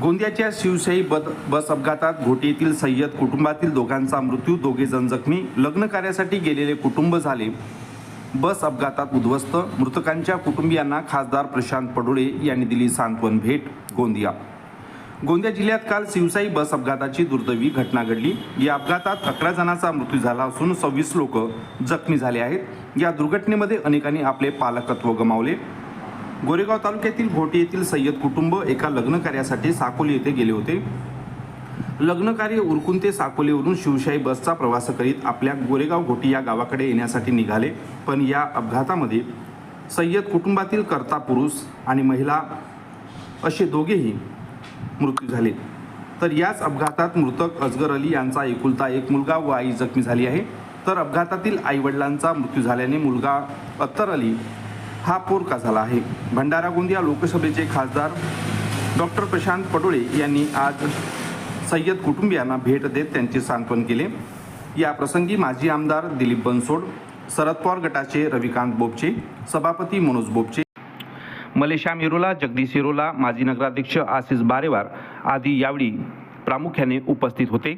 गोंदियाच्या शिवशाही बस अपघातात घोटी येथील सय्यद कुटुंबातील दोघांचा मृत्यू दोघे जण जखमी लग्न कार्यासाठी गेलेले कुटुंब झाले. बस अपघातात उद्ध्वस्त. मृतकांच्या कुटुंबियांना खासदार प्रशांत पडोळे यांनी दिली सांत्वन भेट गोंदिया. गोंदिया जिल्ह्यात काल शिवसाई बस अपघाताची दुर्दैवी घटना घडली. या अपघातात अकरा जणांचा मृत्यू झाला असून सव्वीस लोक जखमी झाले आहेत. या दुर्घटनेमध्ये अनेकांनी आपले पालकत्व गमावले. गोरेगाव तालुक्यातील घोटी येथील सय्यद कुटुंब एका लग्न कार्यासाठी साकोली येथे गेले होते. लग्नकार्य उरकून ते साकोलीवरून शिवशाही बसचा प्रवास करीत आपल्या गोरेगाव घोटी या गावाकडे येण्यासाठी निघाले. पण या अपघातामध्ये सय्यद कुटुंबातील कर्ता पुरुष आणि महिला असे दोघेही मृत्यू झाले. तर याच अपघातात मृतक अजगर अली यांचा एकुलता एक मुलगा व आई जखमी झाली आहे. तर अपघातातील आईवडिलांचा मृत्यू झाल्याने मुलगा अत्तर अली हा पोरका झाला आहे. भंडारा गोंदिया लोकसभेचे खासदार डॉक्टर प्रशांत पटोळे यांनी आज सय्यद कुटुंबियांना भेट देत त्यांचे सांत्वन केले. या प्रसंगी माजी आमदार दिलीप बनसोड शरद पवार गटाचे रविकांत बोपचे सभापती मनोज बोपचे मलेश्याम मिरोला जगदीश येरोला माजी नगराध्यक्ष आशिष बारेवार आदी यावेळी प्रामुख्याने उपस्थित होते.